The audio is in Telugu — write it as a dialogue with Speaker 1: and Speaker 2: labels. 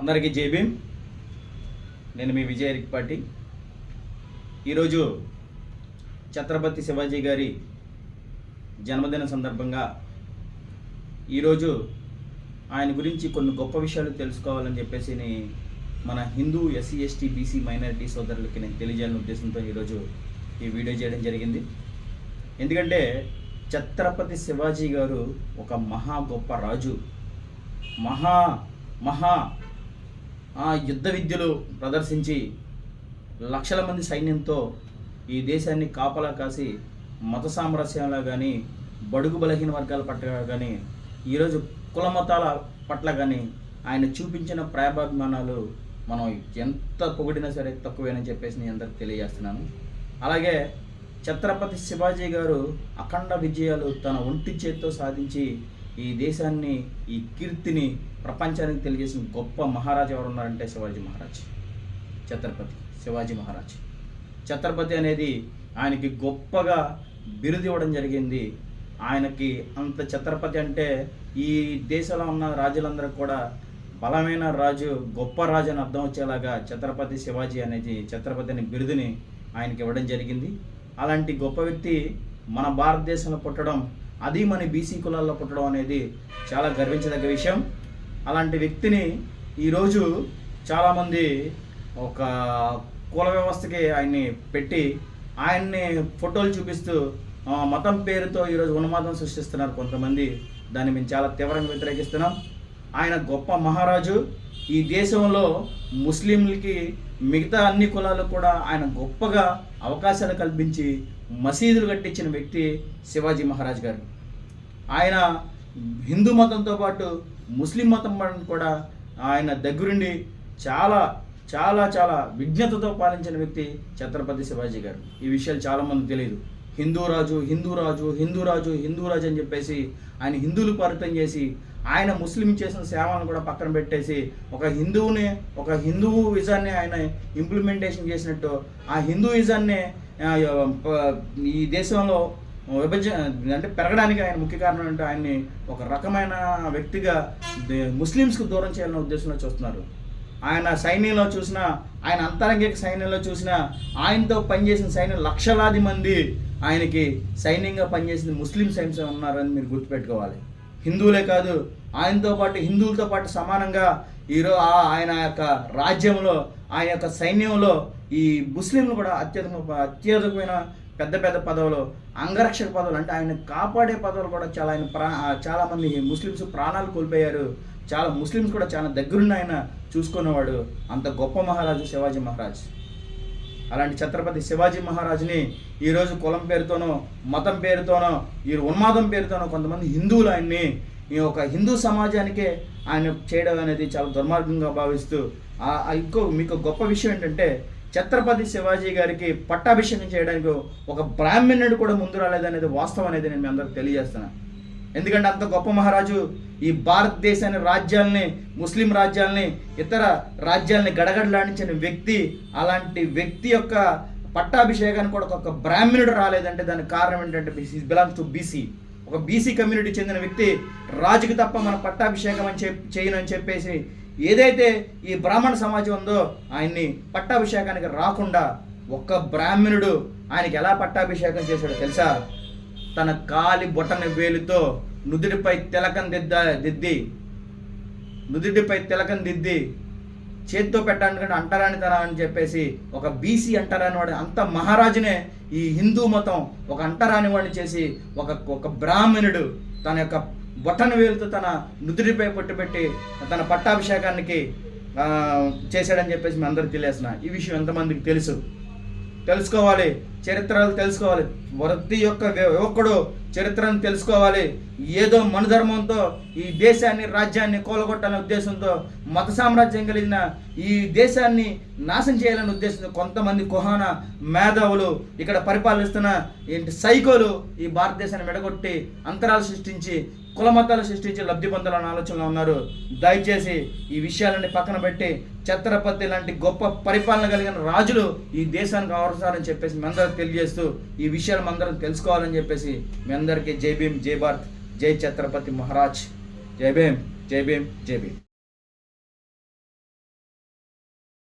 Speaker 1: అందరికీ జై నేను మీ విజయ రిక్పాటి ఈరోజు ఛత్రపతి శివాజీ గారి జన్మదిన సందర్భంగా ఈరోజు ఆయన గురించి కొన్ని గొప్ప విషయాలు తెలుసుకోవాలని చెప్పేసి మన Hindu SC ST BC minority సోదరులకి నేను తెలియజేయాలని ఉద్దేశంతో ఈరోజు ఈ వీడియో చేయడం జరిగింది. ఎందుకంటే ఛత్రపతి శివాజీ గారు ఒక మహా గొప్ప రాజు. మహా మహా ఆ, యుద్ధ విద్యలు ప్రదర్శించి లక్షల మంది సైన్యంతో ఈ దేశాన్ని కాపలా కాసి మత సామరస్యంలో కానీ బడుగు బలహీన వర్గాల పట్ల కానీ ఈరోజు కుల మతాల పట్ల కానీ ఆయన చూపించిన ప్రేమాభిమానాలు మనం ఎంత పొగిడినా సరే తక్కువేనని చెప్పేసి నేను అందరికి తెలియజేస్తున్నాను. అలాగే ఛత్రపతి శివాజీ గారు అఖండ విజయాలు తన ఒంటి చేత్తో సాధించి ఈ దేశాన్ని ఈ కీర్తిని ప్రపంచానికి తెలియజేసిన గొప్ప మహారాజు ఎవరు ఉన్నారంటే శివాజీ మహారాజ్. ఛత్రపతి శివాజీ మహారాజ్. ఛత్రపతి అనేది ఆయనకి గొప్పగా బిరుదు ఇవ్వడం జరిగింది. ఆయనకి అంత ఛత్రపతి అంటే ఈ దేశంలో ఉన్న రాజులందరూ కూడా బలమైన రాజు గొప్ప రాజు అని అర్థం వచ్చేలాగా ఛత్రపతి శివాజీ అనేది ఛత్రపతి అనే బిరుదుని ఆయనకి ఇవ్వడం జరిగింది. అలాంటి గొప్ప వ్యక్తి మన భారతదేశంలో పుట్టడం అది మన బీసీ కులాల్లో పుట్టడం అనేది చాలా గర్వించదగ్గ విషయం. అలాంటి వ్యక్తిని ఈరోజు చాలామంది ఒక కుల వ్యవస్థకి ఆయన్ని పెట్టి ఆయన్ని ఫోటోలు చూపిస్తూ మతం పేరుతో ఈరోజు ఉన్మాదం సృష్టిస్తున్నారు కొంతమంది. దాన్ని మేము చాలా తీవ్రంగా వ్యతిరేకిస్తున్నాం. ఆయన గొప్ప మహారాజు. ఈ దేశంలో ముస్లింలకి మిగతా అన్ని కులాలకు కూడా ఆయన గొప్పగా అవకాశాలు కల్పించి మసీదులు కట్టించిన వ్యక్తి శివాజీ మహారాజ్ గారు. ఆయన హిందూ మతంతో పాటు ముస్లిం మతం కూడా ఆయన దగ్గరుండి చాలా చాలా చాలా విజ్ఞతతో పాలించిన వ్యక్తి ఛత్రపతి శివాజీ గారు. ఈ విషయాలు చాలామంది తెలియదు. హిందూ రాజు హిందూ రాజు హిందూ రాజు హిందూ రాజు అని చెప్పేసి ఆయన హిందువులు పరితం చేసి ఆయన ముస్లిం చేసిన సేవలను కూడా పక్కన పెట్టేసి ఒక హిందువుని ఒక హిందువు విజాన్ని ఆయన ఇంప్లిమెంటేషన్ చేసినట్టు ఆ హిందూయిజాన్ని ఈ దేశంలో విభజన అంటే పెరగడానికి ఆయన ముఖ్య కారణం అంటే ఆయన్ని ఒక రకమైన వ్యక్తిగా దే- ముస్లిమ్స్కు దూరం చేయాలనే ఉద్దేశంలో చూస్తున్నారు. ఆయన సైన్యంలో చూసిన ఆయన అంతరంగిక సైన్యంలో చూసిన ఆయనతో పనిచేసిన సైన్యం లక్షలాది మంది ఆయనకి సైన్యంగా పనిచేసిన ముస్లిం సైన్స్ ఉన్నారని మీరు గుర్తుపెట్టుకోవాలి. హిందువులే కాదు ఆయనతో పాటు హిందువులతో పాటు సమానంగా ఈరో ఆ- ఆయన యొక్క రాజ్యంలో ఆయన యొక్క సైన్యంలో ఈ ముస్లింలు కూడా అత్యధిక అత్యధికమైన పెద్ద పెద్ద పదవులు అంగరక్షక పదవులు అంటే ఆయన కాపాడే పదవులు కూడా చాలా ఆయన ప్రా చాలామంది ముస్లిమ్స్ ప్రాణాలు కోల్పోయారు. చాలా ముస్లిమ్స్ కూడా చాలా దగ్గరున్న ఆయన చూసుకునేవాడు అంత గొప్ప మహారాజు శివాజీ మహారాజ్. అలాంటి ఛత్రపతి శివాజీ మహారాజుని ఈరోజు కులం పేరుతోనో మతం పేరుతోనో ఈ ఉన్మాదం పేరుతోనో కొంతమంది హిందువులు ఆయన్ని ఈ ఒక హిందూ సమాజానికే ఆయన చేయడం అనేది చాలా దుర్మార్గంగా భావిస్తూ ఆ- ఇంకో మీకు గొప్ప విషయం ఏంటంటే ఛత్రపతి శివాజీ గారికి పట్టాభిషేకం చేయడానికి ఒక బ్రాహ్మణుడు కూడా ముందు రాలేదనేది వాస్తవం అనేది నేను మీ అందరికి తెలియజేస్తున్నాను. ఎందుకంటే అంత గొప్ప మహారాజు ఈ భారతదేశాన్ని రాజ్యాల్ని ముస్లిం రాజ్యాల్ని ఇతర రాజ్యాల్ని గడగడలాడించిన వ్యక్తి అలాంటి వ్యక్తి యొక్క పట్టాభిషేకానికి కూడా ఒక బ్రాహ్మణుడు రాలేదంటే దానికి కారణం ఏంటంటే బిలాంగ్స్ టు బీసీ ఒక బీసీ కమ్యూనిటీ చెందిన వ్యక్తి రాజుకి తప్ప మన పట్టాభిషేకం అని చెప్పి చేయనని చెప్పేసి ఏదైతే ఈ బ్రాహ్మణ సమాజం ఉందో ఆయన్ని పట్టాభిషేకానికి రాకుండా ఒక్క బ్రాహ్మణుడు ఆయనకి ఎలా పట్టాభిషేకం చేశాడో తెలుసా? తన కాలి బొటన వేలుతో నుదుటిపై తిలకం దిద్ద దిద్ది. నుదుడిపై తిలకం దిద్ది. చేత్తో పెట్టడానికి అంటరానితనం అని చెప్పేసి ఒక బీసీ అంటారాని వాడు అంత మహారాజునే ఈ హిందూ మతం ఒక అంటరాని వాడిని చేసి ఒక ఒక బ్రాహ్మణుడు తన యొక్క బొట్టన వేలుతో తన నుదుడిపై పొట్టుపెట్టి తన పట్టాభిషేకానికి చేశాడని చెప్పేసి మీ అందరికి తెలియసిన ఈ విషయం ఎంతమందికి తెలుసు? తెలుసుకోవాలి. చరిత్రలు తెలుసుకోవాలి. ప్రతి యొక్క యువకుడు చరిత్రను తెలుసుకోవాలి. ఏదో మనుధర్మంతో ఈ దేశాన్ని రాజ్యాన్ని కూలగొట్టాలనే ఉద్దేశంతో మత సామ్రాజ్యం కలిగిన ఈ దేశాన్ని నాశనం చేయాలనే ఉద్దేశంతో కొంతమంది కుహాన మేధావులు ఇక్కడ పరిపాలిస్తున్న ఏంటి సైకోలు ఈ భారతదేశాన్ని మెడగొట్టి అంతరాలు సృష్టించి కుల మతాలు సృష్టించి లబ్ధి పొందాలన్న ఆలోచనలో ఉన్నారు. దయచేసి ఈ విషయాలన్నీ పక్కన పెట్టి ఛత్రపతి లాంటి గొప్ప పరిపాలన కలిగిన రాజులు ఈ దేశానికి అవసరాలని చెప్పేసి మీ అందరికి తెలియజేస్తూ ఈ విషయాలు అందరం తెలుసుకోవాలని చెప్పేసి మీ అందరికీ జై భీమ్ జై భారత్ జై ఛత్రపతి మహారాజ్. జై భీమ్ జై భీమ్ జై భీమ్.